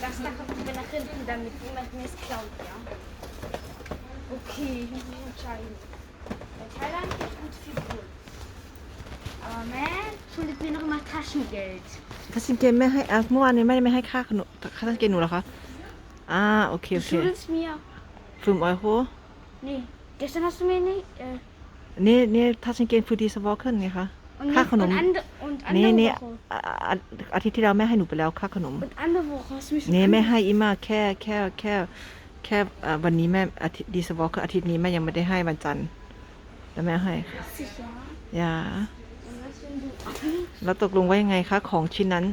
Lass da kommt wir nach hinten, damit niemand mir es klaut, ja? Okay, ich muss mich entscheiden. Bei Thailand gibt es gute Figuren. Gut viel Brot. Aber man schuldet mir noch immer Taschengeld. ถ้าซินเกมไม่ให้อะเมื่อวานนี้ไม่ได้ไม่ให้ค่าขนมค่าซินเกมหนูเหรอคะอ่าโอเค Du โอเค schuldest mir. ฟึมออยโฮ Nee, gestern hast du mir nicht. Äh, นี่นี่ถ้าซินเกมฟูดีสวอลเคิลไงคะ und, Ka- nicht- Kanon. und, ande, und นี่ andere นี่ Woche. อะอะอาทิตย์ที่แล้วแม่ให้หนูไปแล้วค่าขนม Und andere Woche hast du mich นี่ schon แม่ ange- ให้อีมาแค่แค่แค่แค่อ่าวันนี้แม่อาทิตย์ดีสวอลคืออาทิตย์นี้แม่ยังไม่ได้ให้วันจันทร์แล้วแม่ให้ค่ะ Sicher. อย่า แล้วตกลงว่ายังไงคะ ของชิ้นนั้น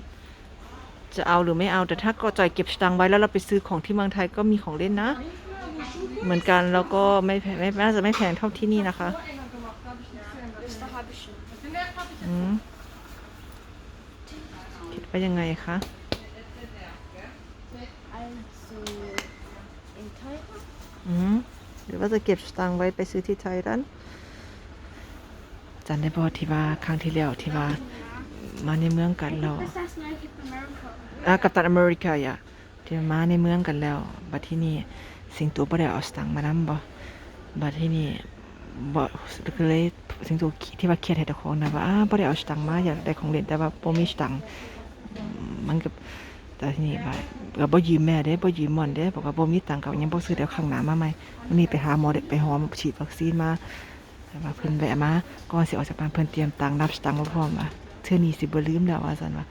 จะเอาหรือไม่เอาแต่ถ้าก็จ่อยเก็บสตังค์ไว้แล้วเราไปซื้อของที่เมืองไทยก็มีของเล่นนะ เหมือนกันแล้วก็ไม่ไม่น่าจะไม่แพงเท่าที่นี่นะคะคิดว่ายังไงคะ หรือว่าจะเก็บสตังค์ไว้ไปซื้อที่ไทยรัน จันได้บอกที่ว่าครั้งที่แล้วที่ว่ามาในเมืองกันเรา Was ist das neue Hip America? อ่ากัปตันอเมริกาอะที่มาในเมืองกันแล้ว บัดที่นี่สิงโตบ่ได้เอาสตังค์มานำบ่บัดที่นี่บ่ก็เลยสิงโตที่ว่าเครียดให้เจ้าของนะว่าอ้าบ่ได้เอาสตังค์มาอยากได้ของเล่นแต่ว่าบ่มีสตังค์มันก็แต่ที่นี่ว่าก็บ่ยืมแม่เด้บ่ยืมม่อนเด้บอกว่าบ่มีตังค์ก็ยังบ่ซื้อเดี๋ยวข้างหน้ามาใหม่วันนี้ไปหาหมอเด็กไปหอมฉีดวัคซีนมา แต่ว่าเพิ่นแวะมาก่อนสิออกจากบ้านเพิ่นเตรียมตังค์รับตังค์มาพร้อมว่าเทื่อนี้สิบ่ลืมแล้วว่าซั่นว่า